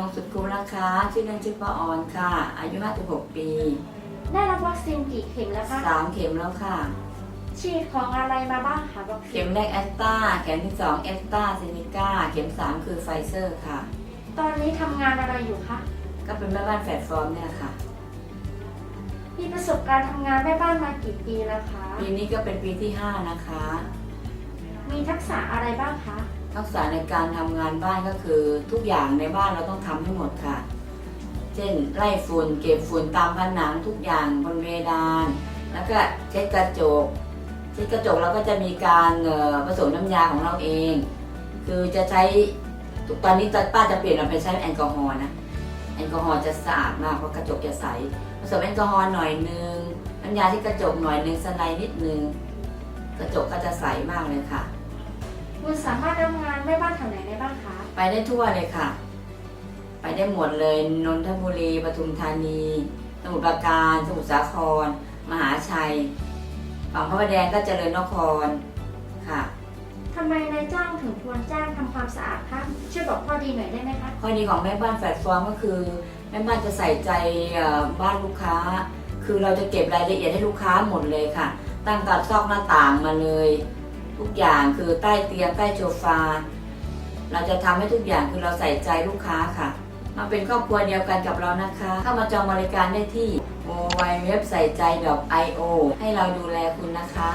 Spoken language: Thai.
อนอนงสุดคุ้มนะคะ ชื่อเล่นชื่อป้าออนค่ะ อายุ 56 ปี ได้รับวัคซีนกี่เข็มแล้วคะ 3 เข็มแล้วค่ะ ฉีดของอะไรมาบ้างคะวัคซีเข็นมแรกแอสตราเข็มที่2แอสตราเซเนกาเข็ม 3 คือไฟเซอร์ค่ะ ตอนนี้ทำงานอะไรอยู่คะ ก็เป็นแม่บ้านแฟลตฟอร์มเนี่ยค่ะ มีประสบการณ์ทำงานแม่บ้านมากี่ปีแล้วคะ ปีนี้ก็เป็นปีที่ 5 นะคะ มีทักษะอะไรบ้างคะ ทักษะในการทำงานบ้านก็คือทุกอย่างในบ้านเราต้องทำให้หมดค่ะ เช่นไล่ฝุ่นเก็บฝุ่นตามผนังทุกอย่างบนเพดาน แล้วก็เช็ดกระจก เช็ดกระจกเราก็จะมีการผสมน้ำยาของเราเอง คือจะใช้ตอนนี้ป้าจะเปลี่ยนมาเป็นใช้แอลกอฮอล์นะแอลกอฮอล์จะสะอาดมากเพราะกระจกจะใสผสมแอลกอฮอล์หน่อยนึงน้ำยาที่กระจกหน่อยนึงสไลด์นิดนึงกระจกก็จะใสมากเลยค่ะคุณสามารถทำ งานแม่บ้านแถวไหนได้บ้างคะ ไปได้ทั่วเลยค่ะ ไปได้หมดเลยนนทบุรีปทุมธานี สมุทรปราการ สมุทรสาคร มหาชัย ฝั่งพระประแดงก็เจริญนครค่ะ ทำไมนายจ้างถึงควรจ้างทำความสะอาดคะ ช่วยบอกข้อดีหน่อยได้ไหมคะ ข้อดีของแม่บ้านแฟลตฟอร์มก็คือแม่บ้านจะใส่ใจเอ่อบ้านลูกค้า คือเราจะเก็บรายละเอียดให้ลูกค้าหมดเลยค่ะ ตั้งแต่ซอกหน้าต่างมาเลย ทุกอย่างคือใต้เตียงใต้โซฟา เราจะทำให้ทุกอย่างคือเราใส่ใจลูกค้าค่ะ มาเป็นครอบครัวเดียวกันกับเรานะคะ เข้ามาจองบริการได้ที่ w w w ใส่ใจ .io ให้เราดูแลคุณนะคะ